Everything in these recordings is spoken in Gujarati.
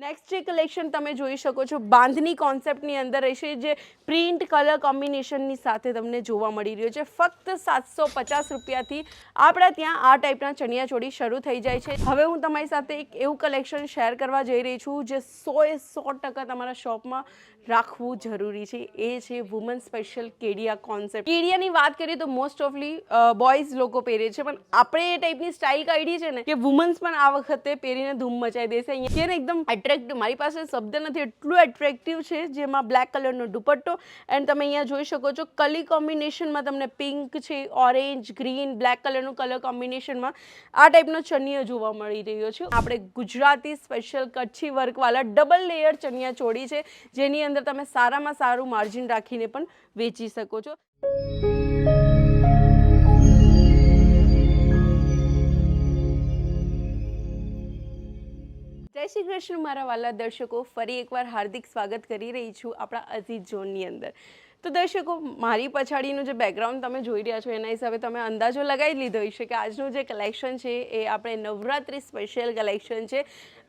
નેક્સ્ટ જે કલેક્શન તમે જોઈ શકો છો, બાંધની કોન્સેપ્ટની અંદર રહેશે, જે પ્રિન્ટ કલર કોમ્બિનેશનની સાથે તમને જોવા મળી રહ્યો છે. ફક્ત સાતસો પચાસ રૂપિયાથી આપણા ત્યાં આ ટાઈપના ચણિયાચોળી શરૂ થઈ જાય છે. હવે હું તમારી સાથે એક એવું કલેક્શન શેર કરવા જઈ રહી છું, જે સોએ સો ટકા તમારા શોપમાં રાખવું જરૂરી છે. એ છે વુમન સ્પેશિયલ કેડિયા કોન્સેપ્ટ કેડિયાની વાત કરીએ તો મોસ્ટ ઓફલી બોયઝ લોકો પહેરે છે, પણ આપણે એ ટાઈપની સ્ટાઇલ કાઢી છે ને, કે વુમન્સ પણ આ વખતે પહેરીને ધૂમ મચાવી દેશે. અહીંયા એકદમ એકદમ એટ્રેક્ટિવ મારી પાસે શબ્દ નથી, એટલું એટ્રેક્ટિવ છે જેમાં બ્લેક કલરનો દુપટ્ટો. એન્ડ તમે અહીંયા જોઈ શકો છો કલી કોમ્બિનેશનમાં તમને પિંક છે ઓરેન્જ ગ્રીન બ્લેક કલરનું કલર કોમ્બિનેશનમાં આ ટાઈપનો ચણિયો જોવા મળી રહ્યો છે. આપણે ગુજરાતી સ્પેશિયલ કચ્છી વર્કવાળા ડબલ લેયર ચણિયા ચોળી છે, જેની અંદર તમે સારામાં સારું માર્જિન રાખીને પણ વેચી શકો છો. જય શ્રી કૃષ્ણ, મારા વાલા દર્શકો. ફરી એકવાર હાર્દિક સ્વાગત કરી રહી છું આપણા અઝીઝ ઝોનની અંદર. તો દર્શકો, મારી પછાડીનું જે બેકગ્રાઉન્ડ તમે જોઈ રહ્યા છો, એના હિસાબે તમે અંદાજો લગાવી લીધો હશે કે આજનું જે કલેક્શન છે, એ આપણે નવરાત્રિ સ્પેશિયલ કલેક્શન છે.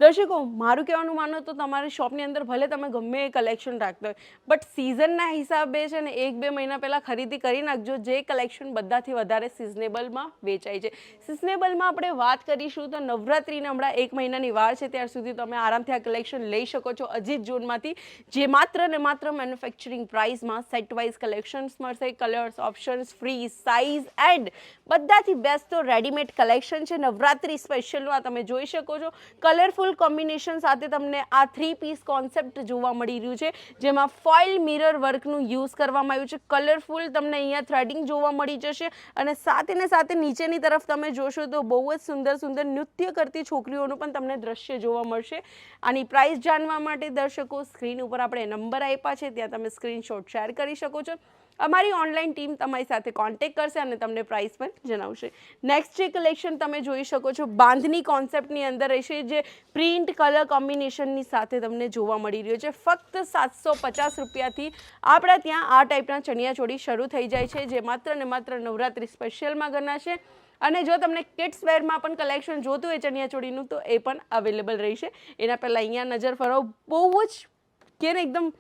દર્શકો, મારું કહેવાનું માનો તો તમારી શોપની અંદર ભલે તમે ગમે એ કલેક્શન રાખતા હોય બટ સિઝનના હિસાબે છે ને એક બે મહિના પહેલાં ખરીદી કરી નાખજો. જે કલેક્શન બધાથી વધારે સિઝનેબલમાં વેચાય છે. સિઝનેબલમાં આપણે વાત કરીશું તો નવરાત્રિને હમણાં એક મહિનાની વાર છે, ત્યાર સુધી તમે આરામથી આ કલેક્શન લઈ શકો છો. અજીત ઝોનમાંથી જે માત્ર ને માત્ર મેન્યુફેક્ચરિંગ પ્રાઇસમાં સેટ વાઇઝ કલેક્શન્સ મળશે colours options free size and બધાથી બેસ્ટ તો રેડીમેડ કલેક્શન છે. નવરાત્રિ સ્પેશિયલનું આ તમે જોઈ શકો છો. કલરફુલ કોમ્બિનેશન સાથે તમને આ થ્રી પીસ કોન્સેપ્ટ જોવા મળી રહ્યું છે, જેમાં ફોઇલ મિરર વર્કનું યુઝ કરવામાં આવ્યું છે. કલરફુલ તમને અહીંયા થ્રેડિંગ જોવા મળી જશે અને સાથે ને સાથે નીચેની તરફ તમે જોશો તો બહુ જ સુંદર સુંદર નૃત્ય કરતી છોકરીઓનું પણ તમને દ્રશ્ય જોવા મળશે. આની પ્રાઇસ જાણવા માટે દર્શકો સ્ક્રીન ઉપર આપણે નંબર આપ્યા છે. ત્યાં તમે સ્ક્રીનશોટ શેર કરી શકો છો. અમારી ઓનલાઈન ટીમ તમારી સાથે કોન્ટેક્ટ કરશે અને તમને પ્રાઇસ પણ જણાવશે. નેક્સ્ટ જે કલેક્શન તમે જોઈ શકો છો, બાંધની કોન્સેપ્ટની અંદર રહેશે, જે પ્રિન્ટ કલર કોમ્બિનેશનની સાથે તમને જોવા મળી રહ્યો છે. ફક્ત સાતસો પચાસ રૂપિયાથી આપણા ત્યાં આ ટાઈપના ચણિયાચોળી શરૂ થઈ જાય છે, જે માત્ર ને માત્ર નવરાત્રિ સ્પેશિયલમાં ગણાશે. અને જો તમને કિડ્સ વેરમાં પણ કલેક્શન જોતું હોય ચણિયાચોળીનું, તો એ પણ અવેલેબલ રહેશે. એના પહેલાં અહીંયા નજર ફરવો. બહુ જ કે એકદમ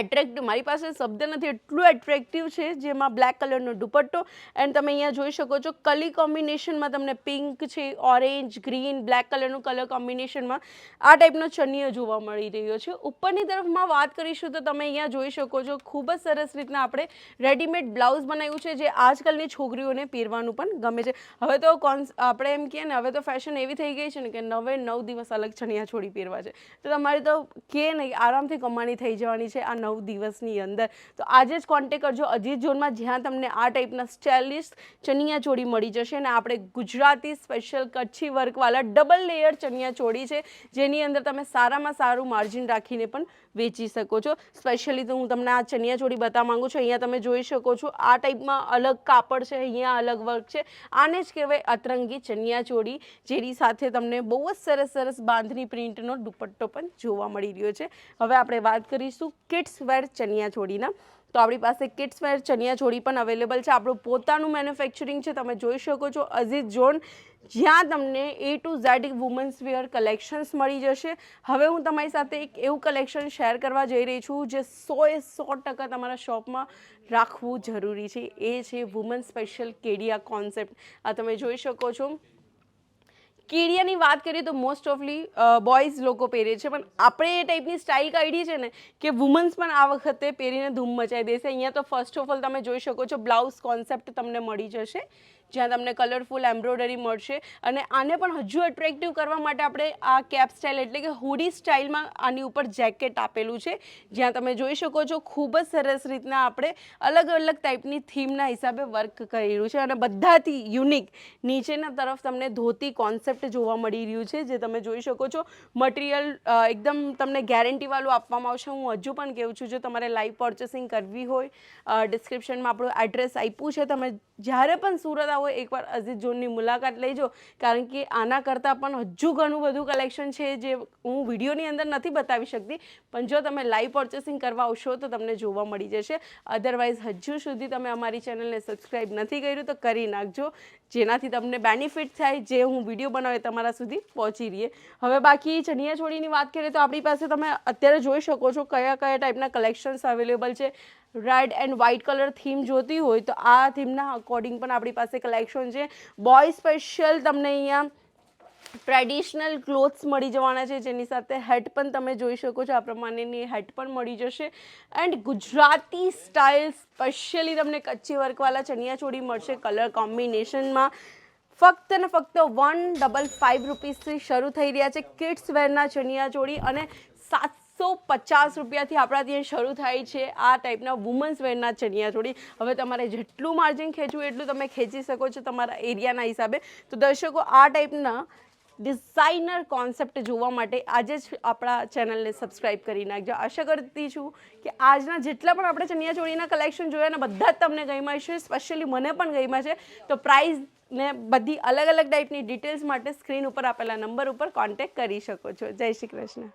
એટ્રેક્ટિવ મારી પાસે શબ્દ નથી, એટલું એટ્રેક્ટિવ છે જેમાં બ્લેક કલરનો દુપટ્ટો. એન્ડ તમે અહીંયા જોઈ શકો છો, કલી કોમ્બિનેશનમાં તમને પિંક છે ઓરેન્જ ગ્રીન બ્લેક કલરનું કલર કોમ્બિનેશનમાં આ ટાઈપનો ચણિયો જોવા મળી રહ્યો છે. ઉપરની તરફમાં વાત કરીશું તો તમે અહીંયા જોઈ શકો છો, ખૂબ જ સરસ રીતના આપણે રેડીમેડ બ્લાઉઝ બનાવ્યું છે, જે આજકાલની છોકરીઓને પહેરવાનું પણ ગમે છે. હવે તો કોન્સ આપણે એમ કહીએ ને, હવે તો ફેશન એવી થઈ ગઈ છે ને કે નવે નવ દિવસ અલગ ચણિયા છોડી પહેરવા છે. તો તમારે તો કે નહીં, આરામથી કમાણી થઈ જવાની છે આ નવ દિવસની અંદર. તો આજે જ કોન્ટેક કરજો. અજીત ઝોનમાં જ્યાં તમને આ ટાઈપના સ્ટાઇલિશ ચણિયા ચોળી મળી જશે અને આપણે ગુજરાતી સ્પેશિયલ કચ્છી વર્કવાળા ડબલ લેયર ચણિયા ચોળી છે, જેની અંદર તમે સારામાં સારું માર્જિન રાખીને પણ વેચી શકો છો. સ્પેશિયલી તો હું તમને આ ચણિયા ચોળી બતાવવા માંગુ છું. અહીંયા તમે જોઈ શકો છો, આ ટાઈપમાં અલગ કાપડ છે, અહીંયા અલગ વર્ક છે. આને જ કહેવાય અતરંગી ચણિયા ચોળી જેની સાથે તમને બહુ જ સરસ સરસ બાંધણી પ્રિન્ટનો દુપટ્ટો પણ જોવા મળી રહ્યો છે. હવે આપણે વાત કરીશું કિડ્સ વેર ચણિયા ચોળીના તો આપણી પાસે કિડ્સ વેર ચણિયા ચોળી પણ અવેલેબલ છે. આપણું પોતાનું મેન્યુફેક્ચરિંગ છે, તમે જોઈ શકો છો. અઝીઝ ઝોન જ્યાં તમને A to Z women's wear collections મળી જશે. હવે હું તમારી સાથે એક એવું કલેક્શન શેર કરવા જઈ રહી છું, જે સોએ સો ટકા તમારા શોપમાં રાખવું જરૂરી છે. એ છે વુમન સ્પેશિયલ કેડિયા કોન્સેપ્ટ આ તમે જોઈ શકો છો. કેડિયાની વાત કરીએ તો મોસ્ટ ઓફલી બોયઝ લોકો પહેરે છે. પણ આપણે એ ટાઈપની સ્ટાઇલ કાઢી છે ને કે વુમન્સ પણ આ વખતે પહેરીને ધૂમ મચાઈ દેશે. અહીંયા તો ફર્સ્ટ ઓફ ઓલ તમે જોઈ શકો છો બ્લાઉઝ કોન્સેપ્ટ તમને મળી જશે. જ્યાં તમને કલરફુલ એમ્બ્રોઇડરી મળશે. અને આને પણ હજુ એટ્રેક્ટિવ કરવા માટે આપણે આ કેપ સ્ટાઇલ એટલે કે હુડી સ્ટાઇલમાં આની ઉપર જેકેટ આપેલું છે. જ્યાં તમે જોઈ શકો છો ખૂબ જ સરસ રીતના આપણે અલગ અલગ ટાઈપની થીમના હિસાબે વર્ક કરેલું છે. અને બધાથી યુનિક નીચેના તરફ તમને ધોતી કોન્સેપ્ટ જોવા મળી રહ્યું છે, જે તમે જોઈ શકો છો. મટીરિયલ એકદમ તમને ગેરંટીવાળું આપવામાં આવશે. હું હજુ પણ કહું છું, જો તમારે લાઈવ પર્ચેસિંગ કરવી હોય ડિસ્ક્રિપ્શનમાં આપણું એડ્રેસ આપ્યું છે, તમે જ્યારે પણ સુરત આવો, એકવાર અઝીઝ ઝોનની મુલાકાત લેજો કારણ કે આના કરતાં પણ હજુ ઘણું બધું કલેક્શન છે જે હું વિડીયોની અંદર નથી બતાવી શકતી. પણ જો તમે લાઈવ પર્ચેસિંગ કરવા આવશો તો તમને જોવા મળી જશે. અધરવાઇઝ હજુ સુધી તમે અમારી ચેનલને સબસ્ક્રાઈબ નથી કર્યું તો કરી નાખજો. જેનાથી તમને બેનિફિટ થાય જે હું વીડિયો બનાવે તમારા સુધી પહોંચી રહીએ. હવે બાકી ચણિયા ચોળીની વાત કરીએ તો આપણી પાસે તમે અત્યારે જોઈ શકો છો કયા કયા ટાઈપના કલેક્શન્સ અવેલેબલ છે. Red and white colour theme જોતી હોય તો આ થીમના અકોર્ડિંગ પણ આપણી પાસે કલેક્શન છે. બોય સ્પેશિયલ તમને અહીંયા ટ્રેડિશનલ ક્લોથ્સ મળી જવાના છે, જેની સાથે હેટ પણ તમે જોઈ શકો છો. આ પ્રમાણેની હેટ પણ મળી જશે. એન્ડ ગુજરાતી સ્ટાઇલ સ્પેશિયલી તમને કચ્છી વર્કવાળા ચણિયાચોળી મળશે કલર કોમ્બિનેશનમાં ફક્ત ને ફક્ત વન ડબલ ફાઇવ રૂપીસથી શરૂ થઈ રહ્યા છે. કિડ્સ વેરના ચણિયાચોળી અને સાતસો પચાસ રૂપિયાથી આપણા ત્યાં શરૂ થાય છે આ ટાઈપના વુમન્સ વેરના ચણિયાચોળી હવે તમારે જેટલું માર્જિન ખેંચવું એટલું તમે ખેંચી શકો છો તમારા એરિયાના હિસાબે. તો દર્શકો, આ ટાઈપના ડિઝાઇનર કોન્સેપ્ટ જોવા માટે આજે જ આપણા ચેનલને સબસ્ક્રાઇબ કરી નાખજો. આશા કરતી છું કે આજના જેટલા પણ આપણે ચણિયાચોળીના કલેક્શન જોયા ને બધા જ તમને ગમ્યા છે સ્પેશિયલી મને પણ ગમ્યા છે. તો પ્રાઇઝ ને બધી અલગ અલગ ટાઈપની ડિટેલ્સ માટે સ્ક્રીન ઉપર આપેલા નંબર ઉપર કોન્ટેક્ટ કરી શકો છો. જય શ્રી કૃષ્ણ.